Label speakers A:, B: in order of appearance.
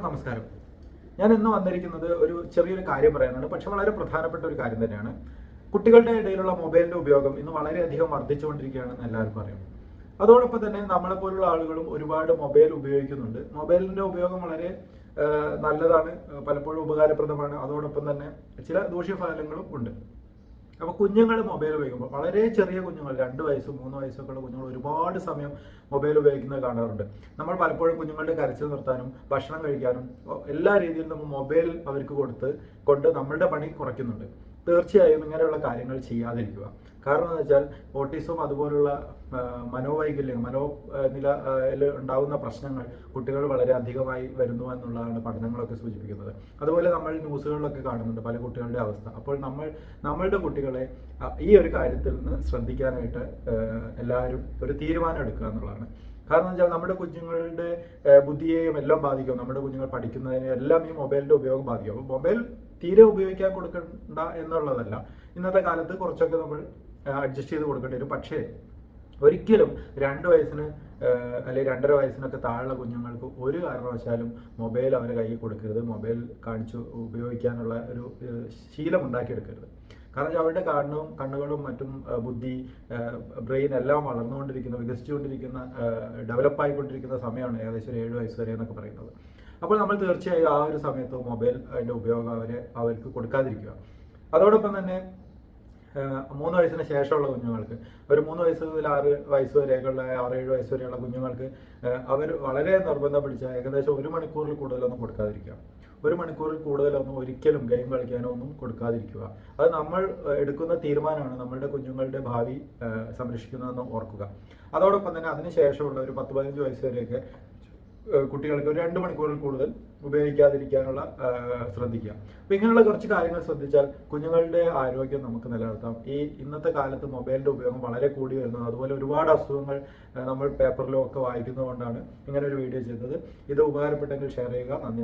A: നമസ്കാരം. ഞാൻ ഇന്ന് വന്നിരിക്കുന്നത് ഒരു ചെറിയൊരു കാര്യം പറയാനാണ്. പക്ഷെ വളരെ പ്രധാനപ്പെട്ട ഒരു കാര്യം തന്നെയാണ്. കുട്ടികളുടെ ഇടയിലുള്ള മൊബൈലിന്റെ ഉപയോഗം ഇന്ന് വളരെയധികം വർദ്ധിച്ചുകൊണ്ടിരിക്കുകയാണെന്ന് എല്ലാവർക്കും അറിയാം. അതോടൊപ്പം തന്നെ നമ്മളെ പോലുള്ള ആളുകളും ഒരുപാട് മൊബൈൽ ഉപയോഗിക്കുന്നുണ്ട്. മൊബൈലിന്റെ ഉപയോഗം വളരെ നല്ലതാണ് പലപ്പോഴും ഉപകാരപ്രദമാണ്. അതോടൊപ്പം തന്നെ ചില ദൂഷ്യഫലങ്ങളും ഉണ്ട്. അപ്പൊ കുഞ്ഞുങ്ങൾ മൊബൈൽ ഉപയോഗിക്കുമ്പോൾ വളരെ ചെറിയ കുഞ്ഞുങ്ങൾ രണ്ട് വയസ്സ് മൂന്ന് വയസ്സൊക്കെ ഉള്ള കുഞ്ഞുങ്ങൾ ഒരുപാട് സമയം മൊബൈൽ ഉപയോഗിക്കുന്നത് കാണാറുണ്ട്. നമ്മൾ പലപ്പോഴും കുഞ്ഞുങ്ങളുടെ കരച്ചിൽ നിർത്താനും ഭക്ഷണം കഴിക്കാനും എല്ലാ രീതിയിലും നമ്മൾ മൊബൈൽ അവർക്ക് കൊടുത്ത് കൊണ്ട് നമ്മളുടെ പണി കുറയ്ക്കുന്നുണ്ട്. തീർച്ചയായും ഇങ്ങനെയുള്ള കാര്യങ്ങൾ ചെയ്യാതിരിക്കുക. കാരണം എന്ന് വെച്ചാൽ ഓട്ടിസം അതുപോലുള്ള മനോവൈകല്യം മനോ ആ, നില ഉണ്ടാകുന്ന പ്രശ്നങ്ങൾ കുട്ടികൾ വളരെ അധികമായി വരുന്നു എന്നുള്ളതാണ് പഠനങ്ങളൊക്കെ സൂചിപ്പിക്കുന്നത്. അതുപോലെ നമ്മൾ ന്യൂസുകളിലൊക്കെ കാണുന്നുണ്ട് പല കുട്ടികളുടെ അവസ്ഥ. അപ്പോൾ നമ്മൾ നമ്മളുടെ കുട്ടികളെ ഈ ഒരു കാര്യത്തിൽ നിന്ന് ശ്രദ്ധിക്കാനായിട്ട് എല്ലാവരും ഒരു തീരുമാനം എടുക്കുക എന്നുള്ളതാണ്. കാരണം വെച്ചാൽ നമ്മുടെ കുഞ്ഞുങ്ങളുടെ ബുദ്ധിയെയും എല്ലാം ബാധിക്കും. നമ്മുടെ കുഞ്ഞുങ്ങൾ പഠിക്കുന്നതിനെ എല്ലാം ഈ മൊബൈലിന്റെ ഉപയോഗം ബാധിക്കും. അപ്പോൾ മൊബൈൽ തീരെ ഉപയോഗിക്കാൻ കൊടുക്കണ്ട എന്നുള്ളതല്ല. ഇന്നത്തെ കാലത്ത് കുറച്ചൊക്കെ നമ്മൾ അഡ്ജസ്റ്റ് ചെയ്ത് കൊടുക്കേണ്ടി വരും. പക്ഷേ ഒരിക്കലും രണ്ട് വയസ്സിന് അല്ലെങ്കിൽ രണ്ടര വയസ്സിനൊക്കെ താഴെയുള്ള കുഞ്ഞുങ്ങൾക്ക് ഒരു കാരണവശാലും മൊബൈൽ അവരെ കയ്യിൽ കൊടുക്കരുത്. മൊബൈൽ കാണിച്ചു ഉപയോഗിക്കാനുള്ള ഒരു ശീലം ഉണ്ടാക്കിയെടുക്കരുത്. കാരണം അവരുടെ കണ്ണും കണ്ണുകളും മറ്റും ബുദ്ധി ബ്രെയിൻ എല്ലാം വളർന്നുകൊണ്ടിരിക്കുന്ന വികസിച്ചുകൊണ്ടിരിക്കുന്ന ഡെവലപ്പ് ആയിക്കൊണ്ടിരിക്കുന്ന സമയമാണ് ഏകദേശം ഏഴ് വയസ്സ് വരെ എന്നൊക്കെ പറയുന്നത്. അപ്പോൾ നമ്മൾ തീർച്ചയായും ആ ഒരു സമയത്ത് അതിന്റെ ഉപയോഗം അവരെ അവർക്ക് കൊടുക്കാതിരിക്കുക. അതോടൊപ്പം തന്നെ മൂന്ന് വയസ്സിന് ശേഷമുള്ള കുഞ്ഞുങ്ങൾക്ക് ഒരു മൂന്ന് വയസ്സ് മുതൽ ആറ് വയസ്സ് വരെയൊക്കെയുള്ള ആറ് ഏഴ് വയസ്സ് വരെയുള്ള കുഞ്ഞുങ്ങൾക്ക് അവർ വളരെ നിർബന്ധം പിടിച്ച ഏകദേശം ഒരു മണിക്കൂറിൽ കൂടുതലൊന്നും കൊടുക്കാതിരിക്കുക. ഒരു മണിക്കൂറിൽ കൂടുതലൊന്നും ഒരിക്കലും ഗെയിം കളിക്കാനോ ഒന്നും കൊടുക്കാതിരിക്കുക. അത് നമ്മൾ എടുക്കുന്ന തീരുമാനമാണ് നമ്മളുടെ കുഞ്ഞുങ്ങളുടെ ഭാവി സംരക്ഷിക്കുന്നതെന്ന് ഓർക്കുക. അതോടൊപ്പം തന്നെ അതിനുശേഷമുള്ള ഒരു പത്ത് പതിനഞ്ച് വയസ്സ് വരെയൊക്കെ കുട്ടികൾക്ക് ഒരു രണ്ട് മണിക്കൂറിൽ കൂടുതൽ ഉപയോഗിക്കാതിരിക്കാനുള്ള ശ്രദ്ധിക്കുക. അപ്പൊ ഇങ്ങനെയുള്ള കുറച്ച് കാര്യങ്ങൾ ശ്രദ്ധിച്ചാൽ കുഞ്ഞുങ്ങളുടെ ആരോഗ്യം നമുക്ക് നിലനിർത്താം. ഈ ഇന്നത്തെ കാലത്ത് മൊബൈലിന്റെ ഉപയോഗം വളരെ കൂടി വരുന്നത് അതുപോലെ ഒരുപാട് അസുഖങ്ങൾ നമ്മൾ പേപ്പറിലും ഒക്കെ വായിക്കുന്നതുകൊണ്ടാണ് ഇങ്ങനെ ഒരു വീഡിയോ ചെയ്തത്. ഇത് ഉപകാരപ്പെട്ടെങ്കിൽ ഷെയർ ചെയ്യുക. നന്ദി.